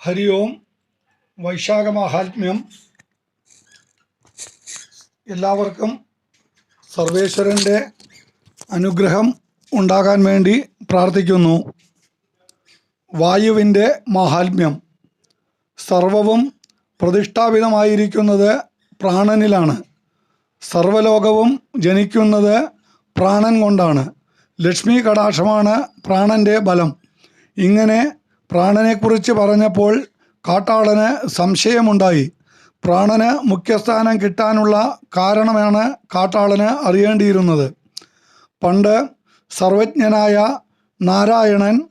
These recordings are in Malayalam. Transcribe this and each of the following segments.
ഹരി ഓം വൈശാഖ മഹാത്മ്യം എല്ലാവർക്കും സർവേശ്വരന്റെ അനുഗ്രഹം ഉണ്ടാകാൻ വേണ്ടി പ്രാർത്ഥിക്കുന്നു. വായുവിന്റെ മാഹാത്മ്യം സർവവും പ്രതിഷ്ഠാപിതമായിരിക്കുന്നത് പ്രാണനിലാണ്. സർവലോകവും ജനിക്കുന്നത് പ്രാണൻ കൊണ്ടാണ്. ലക്ഷ്മി കടാക്ഷമാണ് പ്രാണന്റെ ബലം. ഇങ്ങനെ പ്രാണനെക്കുറിച്ച് പറഞ്ഞപ്പോൾ കാട്ടാളന് സംശയമുണ്ടായി. പ്രാണന് മുഖ്യസ്ഥാനം കിട്ടാനുള്ള കാരണമാണ് കാട്ടാളന് അറിയേണ്ടിയിരുന്നത്. പണ്ട് സർവജ്ഞനായ നാരായണൻ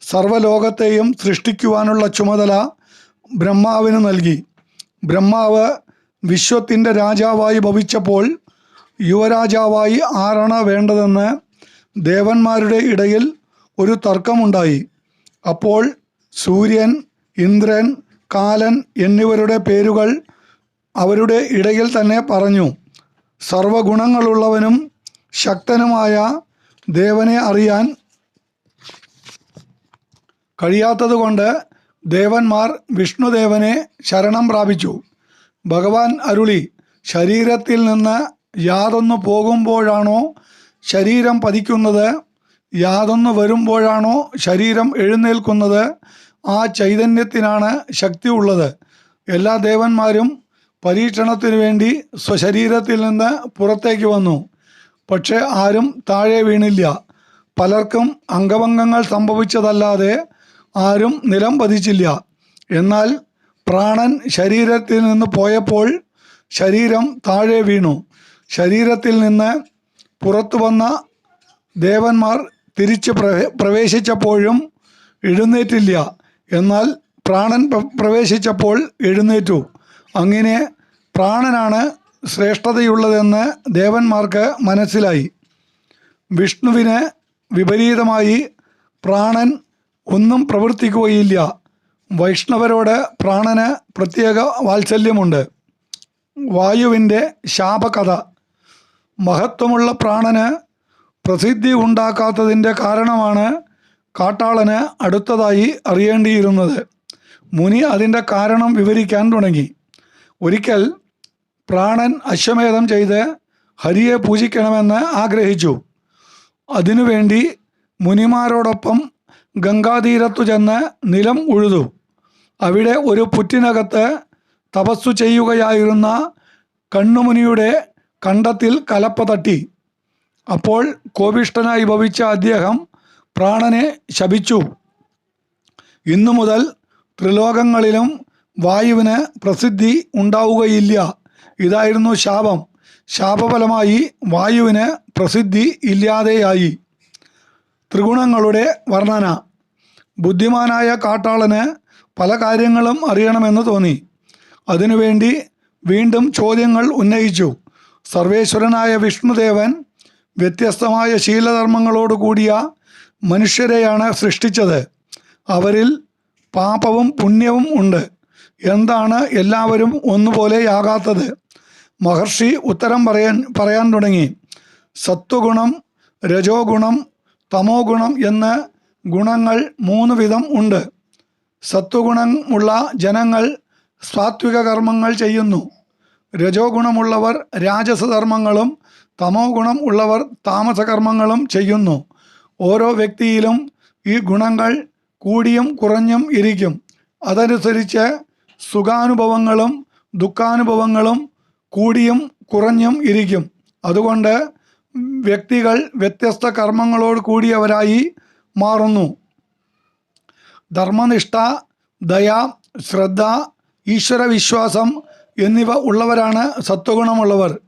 സർവലോകത്തെയും സൃഷ്ടിക്കുവാനുള്ള ചുമതല ബ്രഹ്മാവിന് നൽകി. ബ്രഹ്മാവ് വിശ്വത്തിന്റെ രാജാവായി ഭവിച്ചപ്പോൾ യുവരാജാവായി ആരാണ് വേണ്ടതെന്ന് ദേവന്മാരുടെ ഇടയിൽ ഒരു തർക്കമുണ്ടായി. അപ്പോൾ സൂര്യൻ ഇന്ദ്രൻ കാലൻ എന്നിവരുടെ പേരുകൾ അവരുടെ ഇടയിൽ തന്നെ പറഞ്ഞു. സർവഗുണങ്ങളുള്ളവനും ശക്തനുമായ ദേവനെ അറിയാൻ കഴിയാത്തതുകൊണ്ട് ദേവന്മാർ വിഷ്ണുദേവനെ ശരണം പ്രാപിച്ചു. ഭഗവാൻ അരുളി ശരീരത്തിൽ നിന്ന് യാതൊന്നു പോകുമ്പോഴാണോ ശരീരം പതിക്കുന്നത്? യാതൊന്ന് വരുമ്പോഴാണോ ശരീരം എഴുന്നേൽക്കുന്നത്? ആ ചൈതന്യത്തിനാണ് ശക്തി ഉള്ളത്. എല്ലാ ദേവന്മാരും പരീക്ഷണത്തിനു വേണ്ടി സ്വശരീരത്തിൽ നിന്ന് പുറത്തേക്ക് വന്നു. പക്ഷേ ആരും താഴെ വീണില്ല. പലർക്കും അംഗഭംഗങ്ങൾ സംഭവിച്ചതല്ലാതെ ആരും നിലം പതിച്ചില്ല. എന്നാൽ പ്രാണൻ ശരീരത്തിൽ നിന്ന് പോയപ്പോൾ ശരീരം താഴെ വീണു. ശരീരത്തിൽ നിന്ന് പുറത്തു വന്ന ദേവന്മാർ തിരിച്ച് പ്രവേ- പ്രവേശിച്ചപ്പോഴും എഴുന്നേറ്റില്ല. എന്നാൽ പ്രാണൻ പ്രവേശിച്ചപ്പോൾ എഴുന്നേറ്റു. അങ്ങനെ പ്രാണനാണ് ശ്രേഷ്ഠതയുള്ളതെന്ന് ദേവന്മാർക്ക് മനസ്സിലായി. വിഷ്ണുവിന് വിപരീതമായി പ്രാണൻ ഒന്നും പ്രവർത്തിക്കുകയില്ല. വൈഷ്ണവരോട് പ്രാണന് പ്രത്യേക വാത്സല്യമുണ്ട്. വായുവിന്റെ ശാപകഥ. മഹത്വമുള്ള പ്രാണന് പ്രസിദ്ധി ഉണ്ടാക്കാത്തതിന്റെ കാരണമാണ് കാട്ടാളന് അടുത്തതായി അറിയേണ്ടിയിരുന്നത്. മുനി അതിന്റെ കാരണം വിവരിക്കാൻ തുടങ്ങി. ഒരിക്കൽ പ്രാണൻ അശ്വമേധം ചെയ്ത് ഹരിയെ പൂജിക്കണമെന്ന് ആഗ്രഹിച്ചു. അതിനുവേണ്ടി മുനിമാരോടൊപ്പം ഗംഗാതീരത്തു ചെന്ന് നിലം ഉഴുതു. അവിടെ ഒരു പുറ്റിനകത്ത് തപസ്സു ചെയ്യുകയായിരുന്ന കണ്ണുമുനിയുടെ കണ്ടത്തിൽ കലപ്പ തട്ടി. അപ്പോൾ കോപിഷ്ഠനായി ഭവിച്ച അദ്ദേഹം പ്രാണനെ ശപിച്ചു. ഇന്നു മുതൽ ത്രിലോകങ്ങളിലും വായുവിന് പ്രസിദ്ധി ഉണ്ടാവുകയില്ല. ഇതായിരുന്നു ശാപം. ശാപഫലമായി വായുവിന് പ്രസിദ്ധി ഇല്ലാതെയായി. ത്രിഗുണങ്ങളുടെ വർണന. ബുദ്ധിമാനായ കാട്ടാളന് പല കാര്യങ്ങളും അറിയണമെന്ന് തോന്നി. അതിനുവേണ്ടി വീണ്ടും ചോദ്യങ്ങൾ ഉന്നയിച്ചു. സർവേശ്വരനായ വിഷ്ണുദേവൻ വ്യത്യസ്തമായ ശീലധർമ്മങ്ങളോട് കൂടിയ മനുഷ്യരെയാണ് സൃഷ്ടിച്ചത്. അവരിൽ പാപവും പുണ്യവും ഉണ്ട്. എന്താണ് എല്ലാവരും ഒന്നുപോലെയാകാത്തത് മഹർഷി ഉത്തരം പറയാൻ പറയാൻ തുടങ്ങി. സത്വഗുണം രജോ ഗുണം തമോ ഗുണം എന്ന് ഗുണങ്ങൾ മൂന്ന് വിധം ഉണ്ട്. സത്വഗുണമുള്ള ജനങ്ങൾ സാത്വിക കർമ്മങ്ങൾ ചെയ്യുന്നു. രജോ ഗുണമുള്ളവർ രാജസധർമ്മങ്ങളും തമോ ഗുണം ഉള്ളവർ താമസകർമ്മങ്ങളും ചെയ്യുന്നു. ഓരോ വ്യക്തിയിലും ഈ ഗുണങ്ങൾ കൂടിയും കുറഞ്ഞും ഇരിക്കും. അതനുസരിച്ച് സുഖാനുഭവങ്ങളും ദുഃഖാനുഭവങ്ങളും കൂടിയും കുറഞ്ഞും ഇരിക്കും. അതുകൊണ്ട് വ്യക്തികൾ വ്യത്യസ്ത കർമ്മങ്ങളോട് കൂടിയവരായി മാറുന്നു. ധർമ്മനിഷ്ഠ ദയ ശ്രദ്ധ ഈശ്വരവിശ്വാസം എന്നിവ ഉള്ളവരാണ് സത്വഗുണമുള്ളവർ.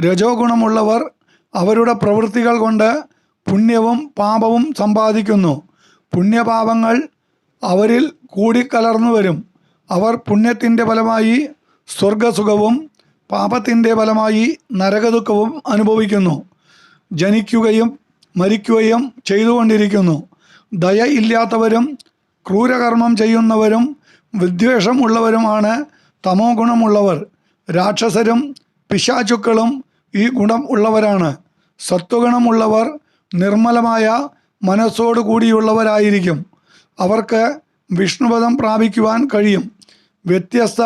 രജോ ഗുണമുള്ളവർ അവരുടെ പ്രവൃത്തികൾ കൊണ്ട് പുണ്യവും പാപവും സമ്പാദിക്കുന്നു. പുണ്യപാപങ്ങൾ അവരിൽ കൂടിക്കലർന്നു വരും. അവർ പുണ്യത്തിന്റെ ഫലമായി സ്വർഗസുഖവും പാപത്തിന്റെ ഫലമായി നരകദുഃഖവും അനുഭവിക്കുന്നു. ജനിക്കുകയും മരിക്കുകയും ചെയ്തുകൊണ്ടിരിക്കുന്നു. ദയ ഇല്ലാത്തവരും ക്രൂരകർമ്മം ചെയ്യുന്നവരും വിദ്വേഷമുള്ളവരുമാണ് തമോ ഗുണമുള്ളവർ രാക്ഷസരും പിശാചുക്കളും ഈ ഗുണം ഉള്ളവരാണ്. സത്വഗുണമുള്ളവർ നിർമ്മലമായ മനസ്സോടു കൂടിയുള്ളവരായിരിക്കും. അവർക്ക് വിഷ്ണുപദം പ്രാപിക്കുവാൻ കഴിയും. വ്യത്യസ്ത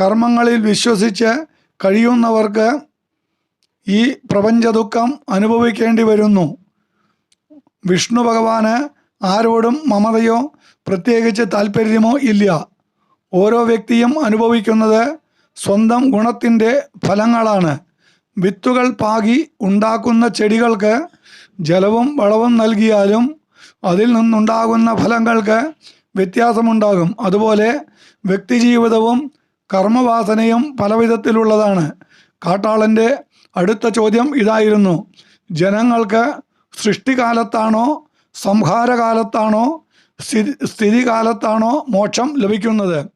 കർമ്മങ്ങളിൽ വിശ്വസിച്ച് കഴിയുന്നവർക്ക് ഈ പ്രപഞ്ചദുഃഖം അനുഭവിക്കേണ്ടി വരുന്നു. വിഷ്ണു ഭഗവാന് ആരോടും മമതയോ പ്രത്യേകിച്ച് താല്പര്യമോ ഇല്ല. ഓരോ വ്യക്തിയും അനുഭവിക്കുന്നത് സ്വന്തം ഗുണത്തിന്റെ ഫലങ്ങളാണ്. വിത്തുകൾ പാകി ഉണ്ടാക്കുന്ന ചെടികൾക്ക് ജലവും വളവും നൽകിയാലും അതിൽ നിന്നുണ്ടാകുന്ന ഫലങ്ങൾക്ക് വ്യത്യാസമുണ്ടാകും. അതുപോലെ വ്യക്തിജീവിതവും കർമ്മവാസനയും പലവിധത്തിലുള്ളതാണ്. കാട്ടാളന്റെ അടുത്ത ചോദ്യം ഇതായിരുന്നു. ജനങ്ങൾക്ക് സൃഷ്ടികാലത്താണോ സംഹാരകാലത്താണോ സ്ഥിതി സ്ഥിതികാലത്താണോ മോക്ഷം ലഭിക്കുന്നത്?